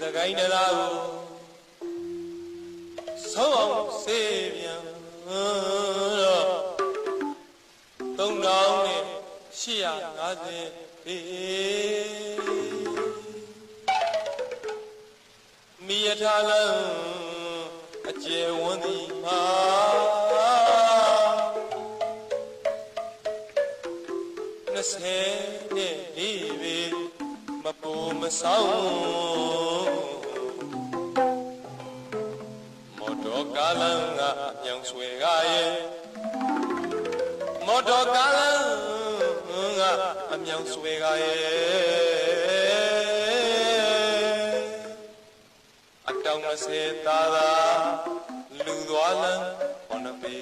စကိုင်းတရားကိုဆုံးအောင်စေပြန်တော့သုံးတောင်းနဲ့850ပေမိယထာလံအကျယ်ဝန်းသည်မှာ20နဲ့လေးပေမပူမဆောင် ကားလမ်းကအမြောင်ဆွဲကရဲ့မော်တော်ကားလမ်းကအမြောင်ဆွဲကရဲ့အတောင်မစေသာသာလူသွားလမ်းခေါ်နှပေ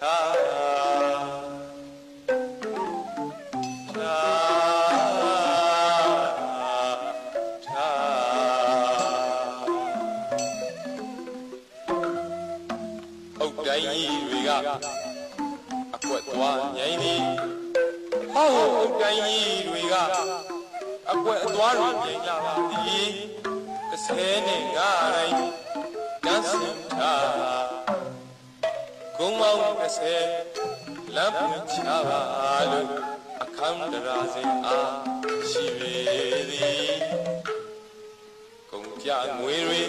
ထား အုတ်တိုင်းကြီးတွေကအကွက်သွားငိမ့်သည်ဟောအုတ်တိုင်းကြီးတွေကအကွက်အသွားတွေငိမ့်လာပါသည်တစ်ဆယ်နဲ့ငါးတိုင်းတန်းစင်ထားဂုံမောင်းတစ်ဆယ်လမ်းပူချပါလို့အခမ်းတရာစင်အားရှိပေသည်ဂုံပြငွေတွေ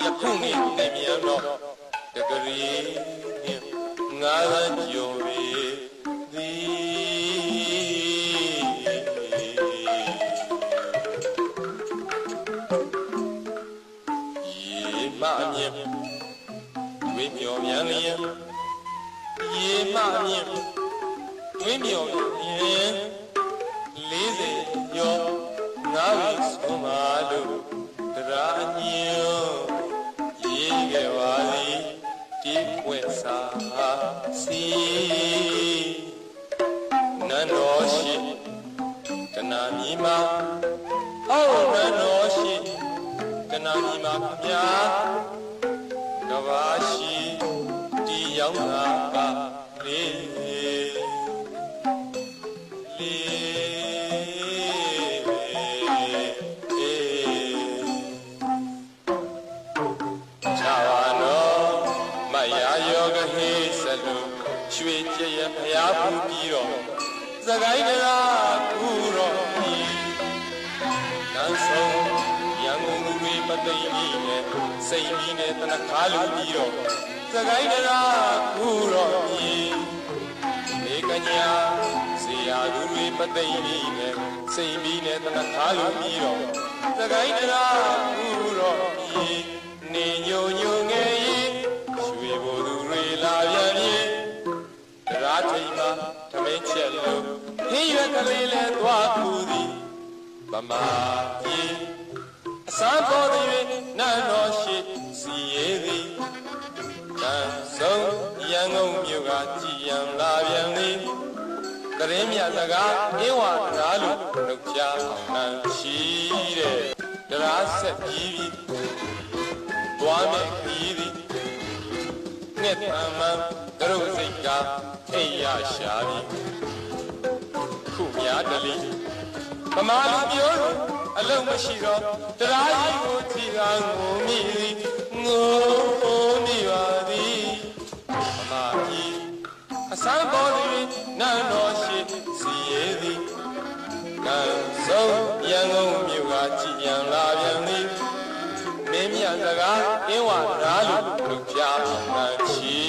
ယခုနှစ်တင်မြန်တော့တက ရီငါးသန်းကျော်ပေသည်ရေမအမြင်ဝိမြော်မြန်လျင်ရေမအမြင်ဝိမြော်မြန်40ကျော်ငါ့ဝိဆုံးပါ နာမီမာခမညာကဘာရှိဒီရောက်တာပါလေးချာဝါနောမယာယောဂဟိစလုရွှေကြရဖျားဖူးပြီးတော့သကိုင်းတရားကူတော် သိမ်ကြီးနဲ့စိတ်ကြီးနဲ့တနခါလူပြီးတော့သကိုင်းတရားကူတော်ဤနေကညာစီယာသူတွေပသိမ်ကြီးနဲ့စိတ်ကြီးနဲ့တနခါလူပြီးတော့သကိုင်းတရားကူတော်ဤနေညိုညိုငယ်ဤရွှေဘိုသူတွေလာပြန်ပြီတရားထိန်မှာထမင်းချက်လို့ဟင်းရွက်ကလေးလဲသွားကူသည်ဗမာပြည်အစာပေါ် ဆုံးရန်ကုန်မြို့ကကြည်ရန်လာပြန်သည်ကရင်မြစကားအင်းဝတရားလို့နှုတ်ချအောင်နှံရှိတဲ့တရားဆက်ပြီးပြီသွားမယ်ခီးသည်ငှက်တမ်းမှန်ကရုတ်စိတ်ကအိယာရှာပြီခုများတလီဗမာလူမျိုးတို့အလုံးမရှိတော့တရားကြီးကိုထီကငိုမိသည်ငို စံပေါ်တွင်နန်းတော်ရှိစီရည်သည်ကံဆုံးရန်ကုန်မြို့ကကြည်ပြန်လာပြန်သည်မင်းမြတ်စကားအင်းဝရာလူလူပြားမှန်ချီ